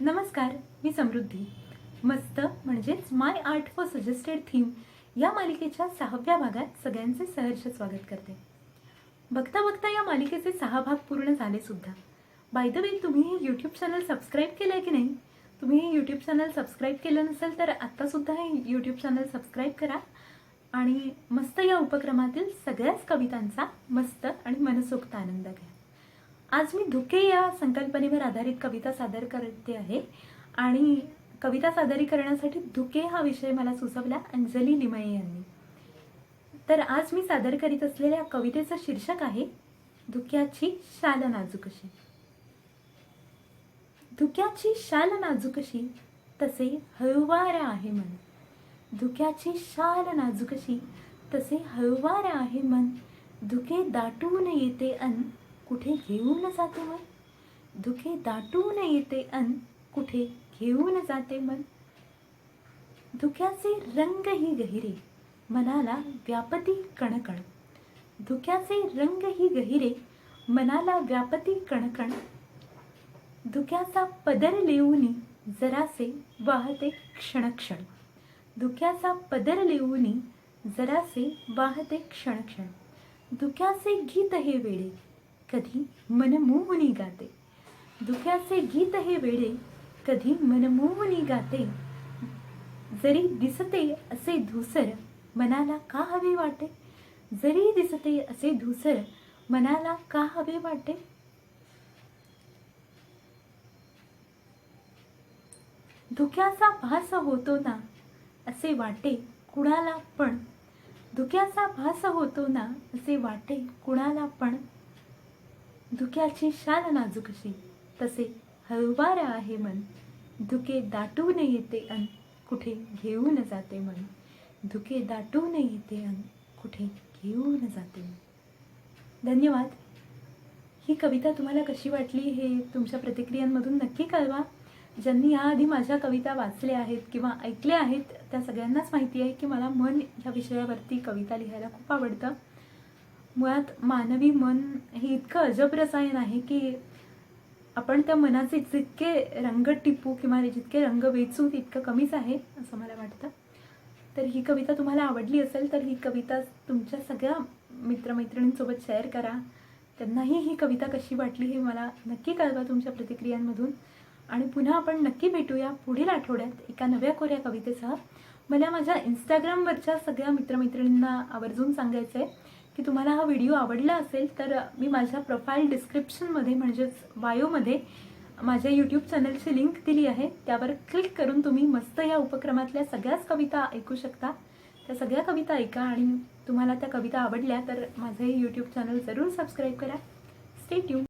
नमस्कार मी समृद्धी. मस्त म्हणजेच my art for suggested theme या मालिकेच्या सहाव्या भागात सगळ्यांचे सहर्ष स्वागत करते. बघता बघता या मालिकेचे सहा भाग पूर्ण झाले सुद्धा. बाय द वे तुम्ही हे यूट्यूब चॅनल सबस्क्राईब केलं आहे की नाही? तुम्ही हे यूट्यूब चॅनल सबस्क्राईब केलं नसेल तर आत्तासुद्धा हे यूट्यूब चॅनल सबस्क्राईब करा. आणि मस्त या उपक्रमातील सगळ्याच कवितांचा मस्त आणि मनसोक्त आनंद घ्या. आज मी धुके या संकल्पनेवर आधारित कविता सादर करते आहे. आणि कविता सादरीकरणासाठी धुके हा विषय मला सुचवला अंजली लिमये यांनी. तर आज मी सादर करीत असलेल्या कवितेचं शीर्षक आहे धुक्याची शाल नाजूकशी धुक्याची शाल नाजूकशी तसे हळुवार आहे मन. धुक्याची शाल नाजूकशी तसे हळुवार आहे मन. धुके दाटून येते अन कुठे घेऊन जाते मन? धुके दाटून येते अन कुठे घेऊन जाते मन? धुक्याचे रंगही गहिरे मनाला व्यापती कणकण. धुक्याचे रंगही गहिरे मनाला व्यापती कणकण. धुक्याचा पदर लिहूनी जरासे वाहते क्षणक्षण. धुक्याचा पदर लिहूनी जरासे वाहते क्षणक्षण. धुक्याचे गीत हे वेडे कधी मनमोहनी गाते. दुख्याचे गीत हे वेळे कधी मनमोहनी गाते. जरी दिसते असे धुसर मनाला का हवे वाटे? जरी दिसते असे धुसर मनाला का हवे वाटे? धुक्याचा भास होतो ना असे वाटे कुणाला पण. धुक्याचा भास होतो ना असे वाटे कुणाला पण. धुक्याची शाल नाजूकशी तसे हळुवार आहे मन. धुके दाटून येते अन कुठे घेऊन जाते मन. धुके दाटून येते अन कुठे घेऊन जाते मन. धन्यवाद. ही कविता तुम्हाला कशी वाटली हे तुमच्या प्रतिक्रियांमधून नक्की कळवा. ज्यांनी याआधी माझ्या कविता वाचल्या आहेत किंवा ऐकल्या आहेत त्या सगळ्यांनाच माहिती आहे की मला मन ह्या विषयावरती कविता लिहायला खूप आवडतं. मुळात मानवी मन हे इतकं अजब रसायन आहे की आपण त्या मनाचे जितके रंग टिपू किंवा जितके रंग वेचू तितकं कमीच आहे असं मला वाटतं. तर ही कविता तुम्हाला आवडली असेल तर ही कविता तुमच्या सगळ्या मित्रमैत्रिणींसोबत शेअर करा. त्यांनाही ही कविता कशी वाटली हे मला नक्की कळवा तुमच्या प्रतिक्रियांमधून. आणि पुन्हा आपण नक्की भेटूया पुढील आठवड्यात एका नव्या कोऱ्या कवितेसह. मला माझ्या इंस्टाग्रामवरच्या सगळ्या मित्रमैत्रिणींना आवर्जून सांगायचं आहे की तुम्हाला हा व्हिडिओ आवडला असेल तर मी माझ्या प्रोफाईल डिस्क्रिप्शनमध्ये म्हणजेच बायोमध्ये माझ्या यूट्यूब चॅनलची लिंक दिली आहे. त्यावर क्लिक करून तुम्ही मस्त या उपक्रमातल्या सगळ्याच कविता ऐकू शकता. त्या सगळ्या कविता ऐका आणि तुम्हाला त्या कविता आवडल्या तर माझे यूट्यूब चॅनल जरूर सबस्क्राईब करा. Stay tune